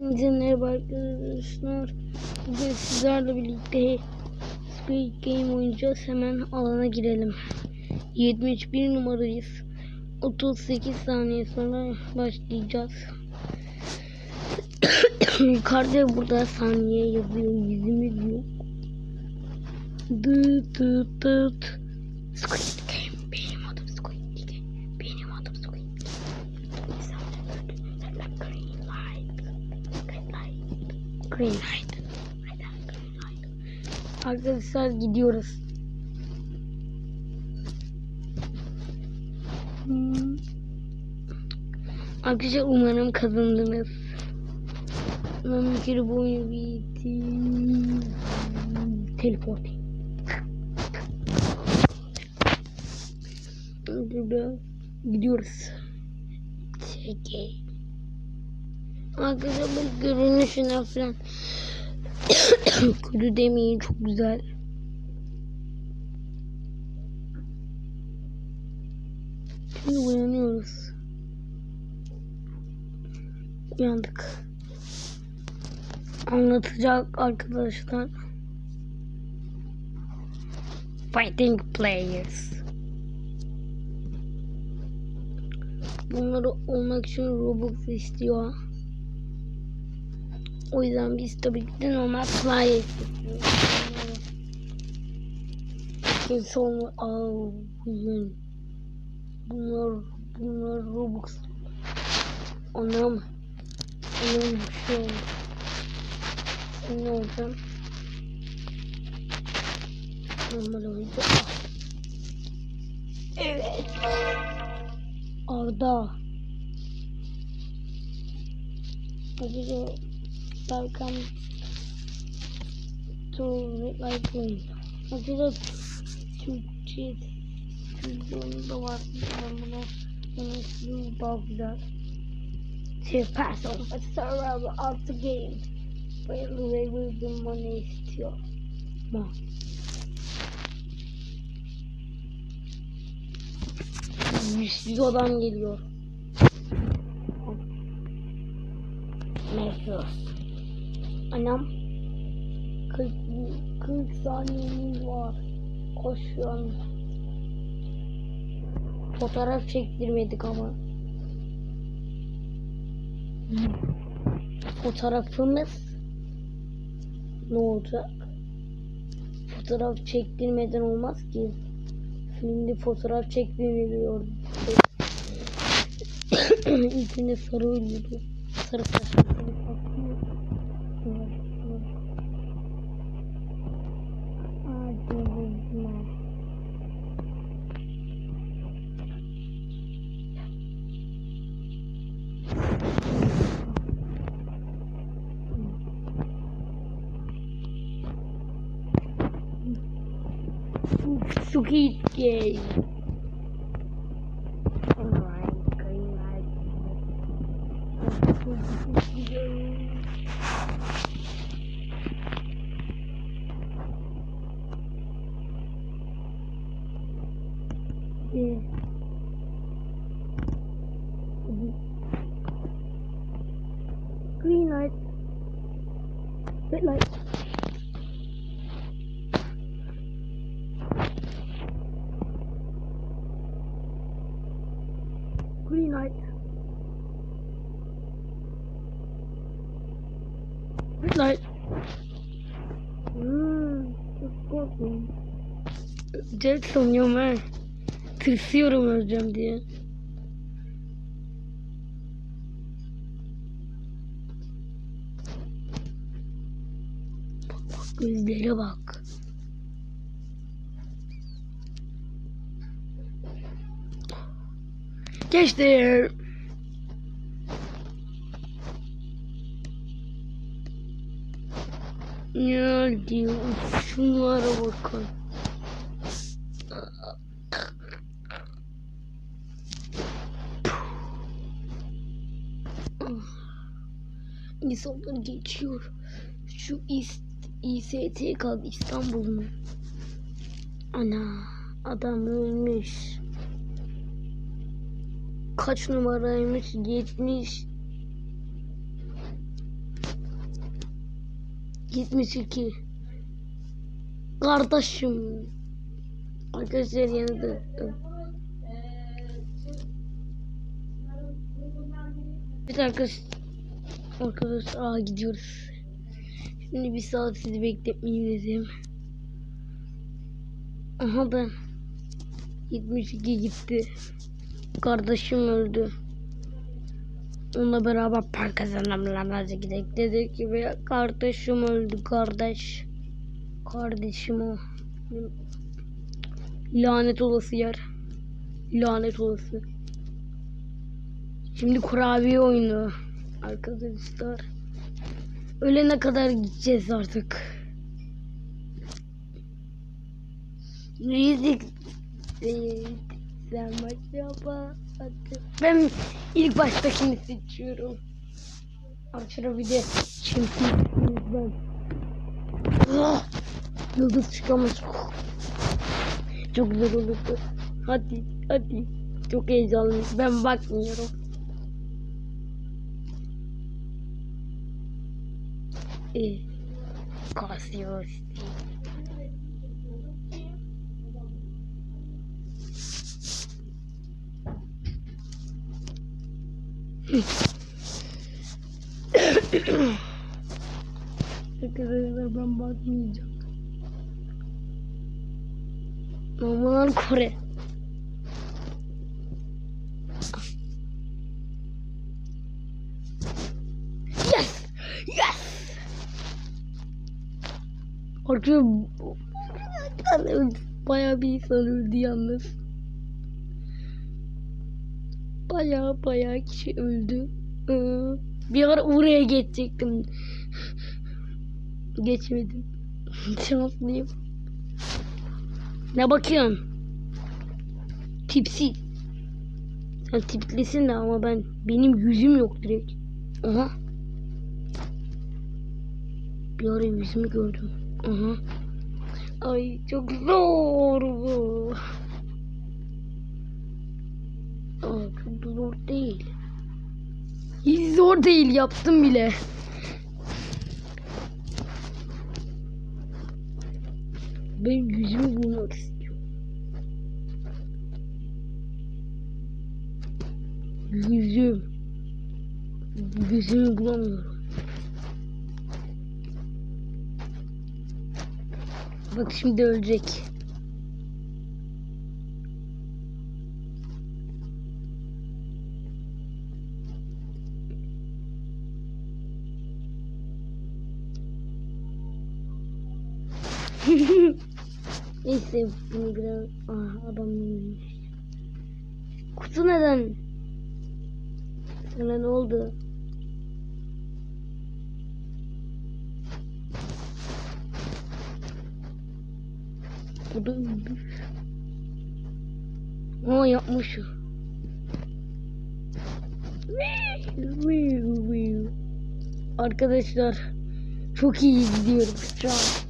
Hepinize arkadaşlar. Bugün sizlerle birlikte Squid Game oynayacağız. Hemen alana girelim. 71 numarayız. 38 saniye sonra başlayacağız. Yukarıda burada saniye yazıyor. Yüzümüz yok. Dıt dıt dıt. Squid Game. Benim adım Squid Game. Benim adım Squid Game. Green light. Green light. Green light. Arkadaşlar gidiyoruz. Hmm. Arkadaşlar umarım kazandınız. Ben bir kere bu oyunu bitirdim. Teleport. Gidiyoruz. Çekey. Arkadaşlar görünüşüne falan kötü demeyin çok güzel. Şimdi uyanıyoruz. Uyandık. Anlatacak arkadaşlar. Fighting players. Bunları olmak için Robux istiyor. O yüzden biz tabii ki de normal player istiyoruz. Kimse bugün. Bunlar bunlar Robux. Anam. Anam bir şey oldu. Ne olacağım? Normal oyuncu. Evet. Arda. Hadi Welcome to Red Light Green. Arkadaşlar Türkçe videomda var. Ben bunu daha güzel. To pass on a server of the game. Böyle will the money istiyor. Ma. Adam geliyor. Meşhur. Anam 40, 40 saniyemiz var. Koşuyorum. Fotoğraf çektirmedik ama. Fotoğrafımız ne olacak? Fotoğraf çektirmeden olmaz ki. Filmde fotoğraf çektiriliyor. İlkinde sarı oluyordu. Sarı saçlı. Squid Game. Yeah. Green light. Red light. Light. Hmm, çok korktum. Jet sanıyorum ha. Tırsıyorum öleceğim diye. Bak bak gözlere bak. Geçti. Ne diyor? Şunlara bakın. İnsanlar geçiyor. Şu İst İST kaldı İstanbul mu? Ana adam ölmüş. Kaç numaraymış? 70 72. Kardeşim. Arkadaşlar yanında. Evet arkadaş. Arkadaşlar aa gidiyoruz. Şimdi bir saat sizi bekletmeyeyim dedim. Aha ben 72 gitti. Kardeşim öldü. Onunla beraber park kazanımlarına gidelim dedik gibi kardeşim öldü kardeş. Kardeşim o. Lanet olası yer. Lanet olası. Şimdi kurabiye oyunu arkadaşlar. Ölene kadar gideceğiz artık. Rizik. Sen acaba ben ilk baştakini seçiyorum. Arkadaşlar bir de çimpiyiz ben. Ah! Yıldız çıkamış. Çok güzel olurdu. Hadi hadi. Çok heyecanlıyım. Ben bakmıyorum. Ee, kasıyor. Arkadaşlar ben bakmayacağım. Normal Kore. Yes! Yes! Arkadaşlar bayağı bir insan öldü yalnız. Bayağı bayağı kişi öldü. Ee, Bir ara oraya geçecektim. Geçmedim. Şanslıyım. Ne bakıyorsun? Tipsi. Sen tiplisin de ama ben benim yüzüm yok direkt. Aha. Bir ara yüzümü gördüm. Aha. Ay çok zor bu. Aa, zor değil. Hiç zor değil yaptım bile. Ben yüzümü bulmak istiyorum. Yüzüm. Yüzümü bulamıyorum. Bak şimdi ölecek. Neyse bunu biraz ah ölmüş. Kutu neden? Sana ne oldu? Bu da ölmüş. Aa yapmış. Arkadaşlar çok iyi gidiyoruz şu an.